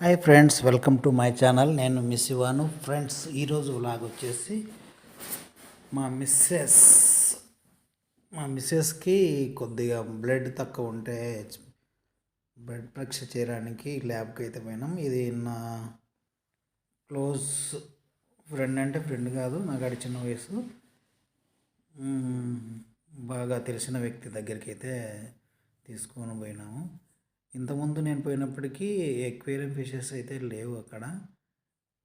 Hi friends welcome to my channel నేను miss ఇవాను friends ఈరోజు వ్లాగ్ వచ్చేసి మా మిస్సెస్ మా మిస్సెస్కి కొద్దిగా బ్లడ్ తక్కువ ఉంటే బ్లడ్ పరీక్ష చేయడానికి ల్యాబ్కి అయితే పోయినాం. ఇది నా క్లోజ్ ఫ్రెండ్ అంటే ఫ్రెండ్ కాదు నాకు అడి చిన్న వయసు. బాగా తెలిసిన వ్యక్తి దగ్గరికి అయితే తీసుకొని పోయినాము. ఇంతకుముందు నేను పోయినప్పటికీ ఎక్వేరియం ఫిషెస్ అయితే లేవు అక్కడ.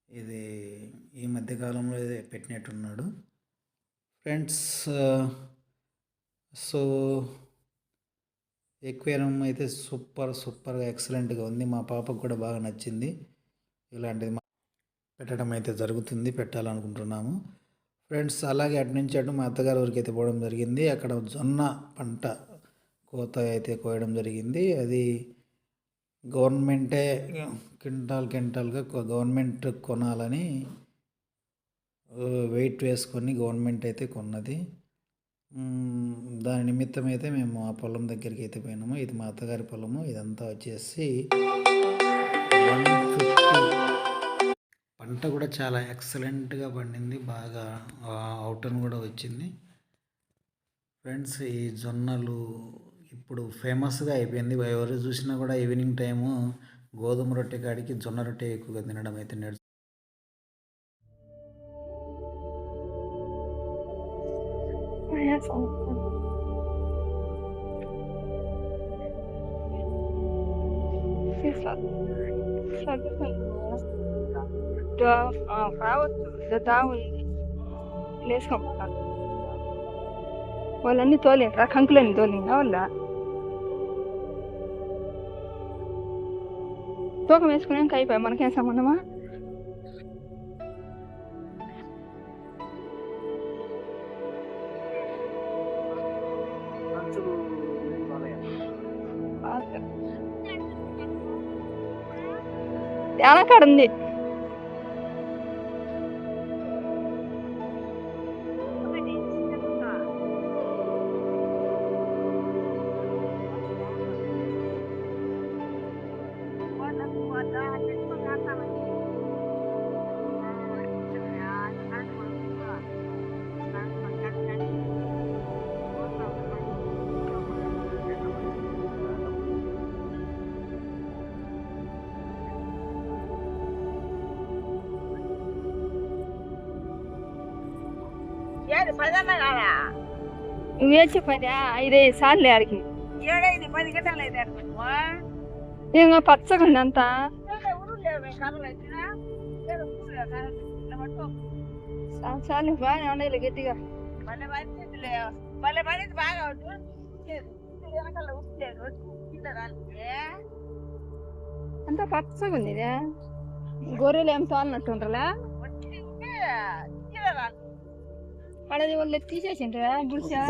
ఇది ఈ మధ్యకాలంలో పెట్టినట్టున్నాడు. ఫ్రెండ్స్ సో ఎక్వేరియం అయితే సూపర్ సూపర్గా ఎక్సలెంట్గా ఉంది. మా పాపకు కూడా బాగా నచ్చింది. ఇలాంటిది పెట్టడం అయితే జరుగుతుంది పెట్టాలనుకుంటున్నాము. ఫ్రెండ్స్ అలాగే అటు నుంచి అటు మా అత్తగారి ఊరికి అయితే పోవడం జరిగింది. అక్కడ జొన్న పంట కోత అయితే కోయడం జరిగింది. అది గవర్నమెంటే క్వింటాల్ క్వింటాల్గా గవర్నమెంట్ కొనాలని వెయిట్ వేసుకొని గవర్నమెంట్ అయితే కొన్నది. దాని నిమిత్తం అయితే మేము ఆ పొలం దగ్గరికి అయితే పోయినాము. ఇది మా అత్తగారి పొలము. ఇదంతా వచ్చేసి పంట కూడా చాలా ఎక్సలెంట్గా పండింది. బాగా అవుటన్ కూడా వచ్చింది. ఫ్రెండ్స్ ఈ జొన్నలు ఇప్పుడు ఫేమస్గా అయిపోయింది. ఎవరు చూసినా కూడా ఈవినింగ్ టైము గోధుమ రొట్టె కాడికి జొన్న రొట్టె ఎక్కువగా తినడం అయితే నేర్చు వాళ్ళన్నీ తోలిండ్రా కంకులన్నీ తోలిందా వాళ్ళ? తూకం వేసుకున్నాక అయిపోయి? మనకేం సంబంధమా? ఉంది? ఏడు పదన్న కాదా నువ్వే చెప్పండి ఐదే సార్లు ఆడికి ఏడైంది పది గంటలు అయితే అనుకుంటున్నా ఇంకా పచ్చగా ఉంది అంతా ఊరు లేవు మేము కర్రలు వచ్చినా ఏడు ఊరు లేవు కర్రలు ఇట్లా పట్టుకో సార్లు బాగా ఉండాలి గట్టిగా భలే పడింది లేవు భలే పడింది బాగా ఉంటుంది వెనకాల ఉప్పలేదు కింద రాలితే అంతా పచ్చగా ఉంది ఇదే గొర్రెలు ఏం తోలినట్టుండ్రలా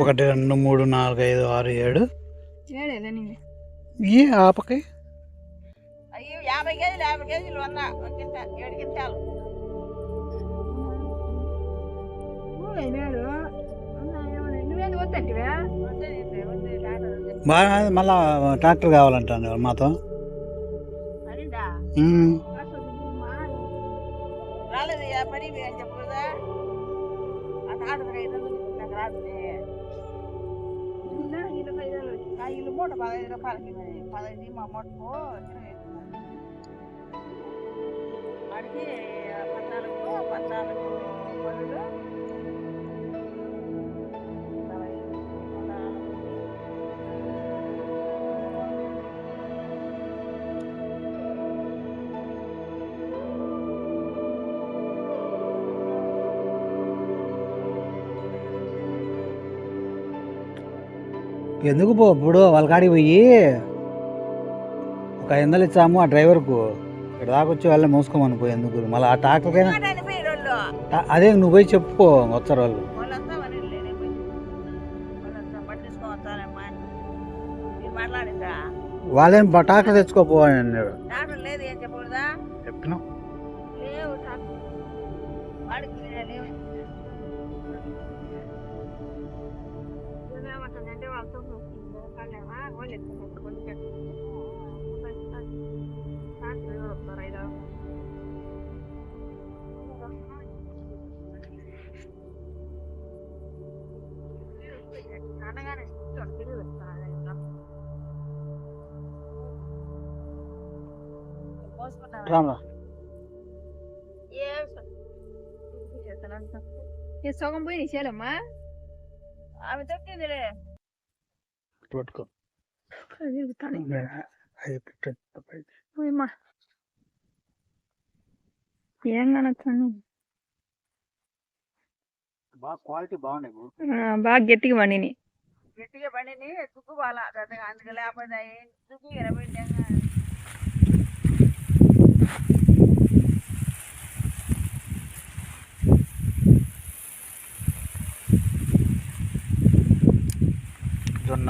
ఒకటి రెండు మూడు నాలుగు ఐదు ఆరు ఏడు. ఈ ఆపకి? అయ్యో యాభై కేజీలు యాభై కేజీలు వంద. ఏడు రాదు బాగా మళ్ళా ట్రాక్టర్ కావాలంటాను మాతో. అటు ఆడు ఐదు వందలు నాకు రాదులే ఆ ఇల్లు మూట పదహైదు రూపాయలకి మరి పదహైదు మా మొట్టకు వాడికి పద్నాలుగు పద్నాలుగు పనులు ఎందుకు పో? ఇప్పుడు వాళ్ళ కాడికి పోయి ఒక ఐదు వందలు ఇచ్చాము ఆ డ్రైవర్కు. ఇక్కడ దాకా వచ్చి వాళ్ళని మోసుకోమని పోయి ఎందుకు? మళ్ళీ ఆ ట్రాక్టర్కైనా టా- అదే నువ్వు పోయి చెప్పుకో వచ్చారు వాళ్ళు. వాళ్ళేం బ- ట్రాక్టర్ తెచ్చుకోపో అని అన్నాడు. చెప్పినా. వాడికి kan yang ah gue liat temen-temen kayak Ramla. Yes. Yes, ¿cómo voy a iniciar, mamá? A ver, tengo que తిరుగుతాను అది అమ్మా ఏం కనొచ్చాను బాగా క్వాలిటీ బాగున్నాయి బాగా గట్టిగా పండిని గట్టిగా పండిని దుక్కు బాల అందుకు లేకపోతే దుక్కు ఎనబెట్టాక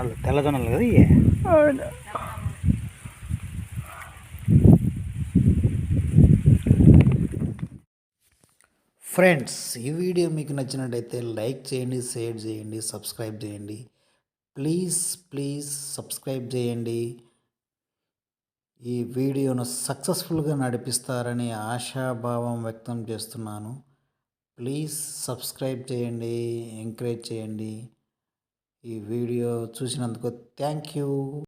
జొన్నలు తెల్ల జొన్నలు కదా ఇవి ఫ్రెండ్స్ ఈ వీడియో మీకు నచ్చినట్టయితే లైక్ చేయండి షేర్ చేయండి సబ్స్క్రైబ్ చేయండి. ప్లీజ్ ప్లీజ్ సబ్స్క్రైబ్ చేయండి. ఈ వీడియోను సక్సెస్ఫుల్గా నడిపిస్తారని ఆశాభావం వ్యక్తం చేస్తున్నాను. ప్లీజ్ సబ్స్క్రైబ్ చేయండి ఎంకరేజ్ చేయండి. ఈ వీడియో చూసినందుకు థ్యాంక్ యూ.